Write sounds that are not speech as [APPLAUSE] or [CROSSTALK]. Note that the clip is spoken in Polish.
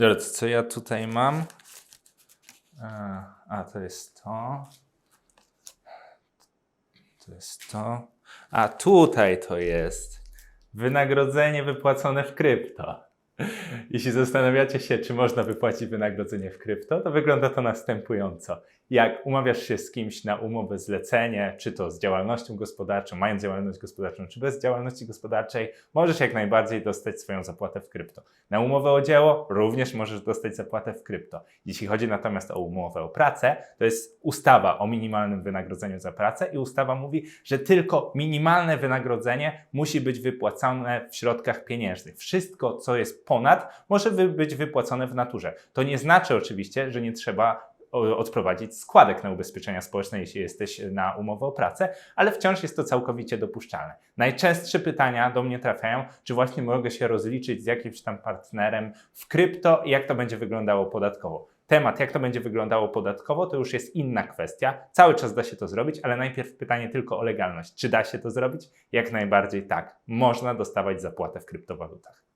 Dobra, co ja tutaj mam? A, a to jest to. To jest to. A tutaj to jest. Wynagrodzenie wypłacone w krypto. [LAUGHS] Jeśli zastanawiacie się, czy można wypłacić wynagrodzenie w krypto, to wygląda to następująco. Jak umawiasz się z kimś na umowę zlecenie, czy to z działalnością gospodarczą, mając działalność gospodarczą, czy bez działalności gospodarczej, możesz jak najbardziej dostać swoją zapłatę w krypto. Na umowę o dzieło również możesz dostać zapłatę w krypto. Jeśli chodzi natomiast o umowę o pracę, to jest ustawa o minimalnym wynagrodzeniu za pracę i ustawa mówi, że tylko minimalne wynagrodzenie musi być wypłacane w środkach pieniężnych. Wszystko, co jest ponad, może być wypłacone w naturze. To nie znaczy oczywiście, że nie trzeba odprowadzić składek na ubezpieczenia społeczne, jeśli jesteś na umowę o pracę, ale wciąż jest to całkowicie dopuszczalne. Najczęstsze pytania do mnie trafiają, czy właśnie mogę się rozliczyć z jakimś tam partnerem w krypto i jak to będzie wyglądało podatkowo. Temat, jak to będzie wyglądało podatkowo, to już jest inna kwestia. Cały czas da się to zrobić, ale najpierw pytanie tylko o legalność. Czy da się to zrobić? Jak najbardziej tak. Można dostawać zapłatę w kryptowalutach.